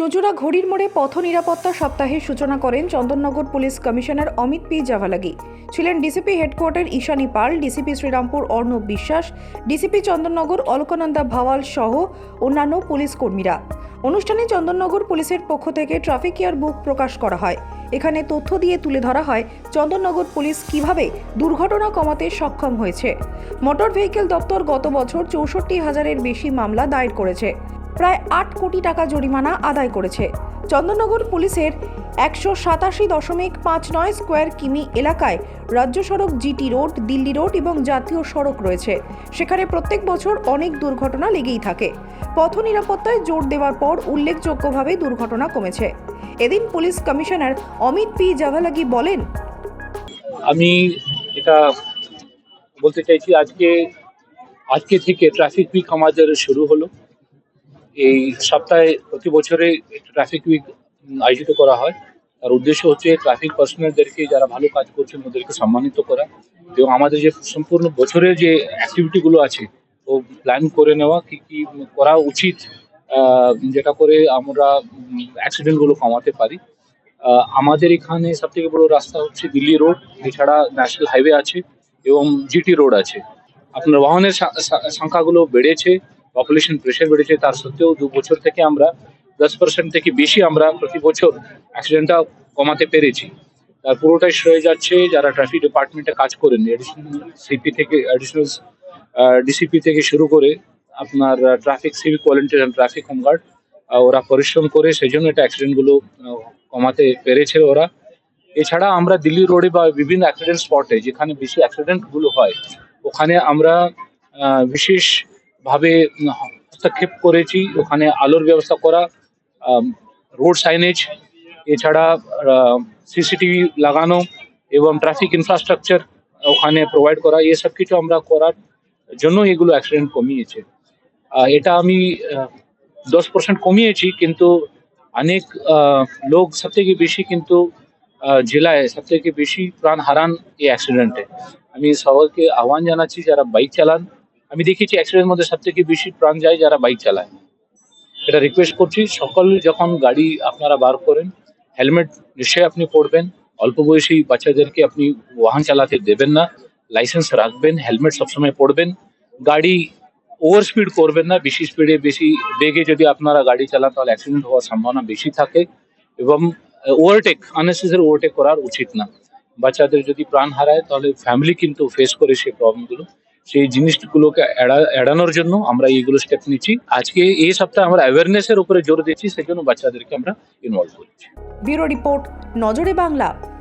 চুঁচুড়া ঘড়ির মোড়ে পথ নিরাপত্তা সপ্তাহের সূচনা করেন Chandannagar police commissioner Amit P Javalagi. ছিলেন DCP headquarter Ishani Pal, DCP Serampore Arnab Biswas, DCP Chandannagar Alaknanda Bhawal সহ অন্যান্য পুলিশ কর্মীরা। অনুষ্ঠানে চন্দননগর পুলিশের পক্ষ থেকে ট্রাফিক ইয়ার বুক প্রকাশ করা হয়। এখানে তথ্য দিয়ে তুলে ধরা হয় চন্দননগর পুলিশ কীভাবে দুর্ঘটনা কমাতে সক্ষম হয়েছে। মোটর ভেহিকেল দপ্তর গত বছর চৌষট্টি হাজারের বেশি মামলা দায়ের করেছে। প্রায় আট কোটি টাকা জরিমানা আদায় করেছে। চন্দননগর পুলিশের একশো সাতাশি দশমিক পাঁচ নয় স্কোয়ার কিমি এলাকায় রাজ্য সড়ক জিটি রোড, দিল্লি রোড এবং জাতীয় সড়ক রয়েছে। সেখানে প্রত্যেক বছর অনেক দুর্ঘটনা লেগেই থাকে। পথ নিরাপত্তায় জোর দেওয়ার পর উল্লেখযোগ্যভাবে দুর্ঘটনা কমেছে। এদিন police commissioner Amit P Javalagi বলেন, আমি এটা বলতে চাইছি, আজকে আজকে থেকে ট্রাফিক উইক আমাদের শুরু হলো। এই সপ্তাহে প্রতি বছরে ট্রাফিক উইক আয়োজিত করা হয়। তার উদ্দেশ্য হচ্ছে ট্রাফিক পার্সোনালদেরকে যারা ভালো কাজ করছেন, ওদেরকে সম্মানিত করা। এবং আমাদের যে সম্পূর্ণ বছরের যে অ্যাক্টিভিটিগুলো আছে, ও প্ল্যান করে নেওয়া, কি কি করা উচিত যেটা করে আমরা অ্যাক্সিডেন্টগুলো কমাতে পারি। আমাদের এখানে সব থেকে বড় রাস্তা হচ্ছে দিল্লি রোড এছাড়া ন্যাশনাল হাইওয়ে আছে এবং জিটি রোড আছে। আপনার বাহনের সংখ্যাগুলো বেড়েছে। পপুলেশন প্রেশার বেড়েছে তার সত্ত্বেও দু বছর থেকে আমরা দশ পার্সেন্ট থেকে বেশি আমরা প্রতি বছর অ্যাক্সিডেন্টটা কমাতে পেরেছি। তার পুরোটাই হয়ে যাচ্ছে যারা ট্রাফিক ডিপার্টমেন্টে কাজ করেন। এডিশনাল সিপি থেকে অ্যাডিশনাল ডিসিপি থেকে শুরু করে আপনার traffic civic volunteer and traffic home guard ওরা পরিশ্রম করে সেই জন্য এটা অ্যাক্সিডেন্টগুলো কমাতে পেরেছে ওরা। এছাড়া আমরা দিল্লি রোডে বা বিভিন্ন অ্যাক্সিডেন্ট স্পটে যেখানে বেশি অ্যাক্সিডেন্টগুলো হয় ওখানে আমরা আহ, উম, হস্তক্ষেপ করেছি। ওখানে আলোর ব্যবস্থা করা রোড সাইনেজ এছাড়া সিসিটিভি লাগানো এবং ট্রাফিক ইনফ্রাস্ট্রাকচার ওখানে প্রোভাইড করা। এসব কিছু আমরা করার জন্য এগুলো অ্যাক্সিডেন্ট কমিয়েছে। এটা আমি দশ পার্সেন্ট কমিয়েছি কিন্তু অনেক লোক সব থেকে বেশি কিন্তু জেলায় সব থেকে বেশি প্রাণ হারান এই অ্যাক্সিডেন্টে আমি সবাইকে আহ্বান জানাচ্ছি যারা বাইক চালান আমি দেখেছি অ্যাক্সিডেন্টের মধ্যে সব থেকে বেশি প্রাণ যায় যারা বাইক চালায়। এটা রিকোয়েস্ট করছি, সকল যখন গাড়ি আপনারা বার করেন হেলমেট নিশ্চয়ই আপনি পরবেন, অল্প বয়সী বাচ্চাদেরকে আপনি বাহন চালাতে দেবেন না লাইসেন্স রাখবেন হেলমেট সবসময় পরবেন, গাড়ি ওভার স্পিড করবেন না, বেশি স্পিডে বেশি বেগে যদি আপনারা গাড়ি চালান, তাহলে অ্যাক্সিডেন্ট হওয়ার সম্ভাবনা বেশি থাকে এবং ওভারটেক আননেসেসারি ওভারটেক করার উচিত না। বাচ্চাদের যদি প্রাণ হারায়, তাহলে ফ্যামিলি কিন্তু ফেস করে সেই প্রবলেমগুলো সেই জিনিসগুলোকে এড়া- এড়ানোর জন্য আমরা এইগুলো স্টেপ নিচ্ছি। আজকে এই সপ্তাহে আমরা অ্যাওয়ারনেস এর উপরে জোর দিচ্ছি, সেজন্য বাচ্চাদেরকে আমরা ইনভলভ করছি। ব্যুরো রিপোর্ট, নজরে বাংলা।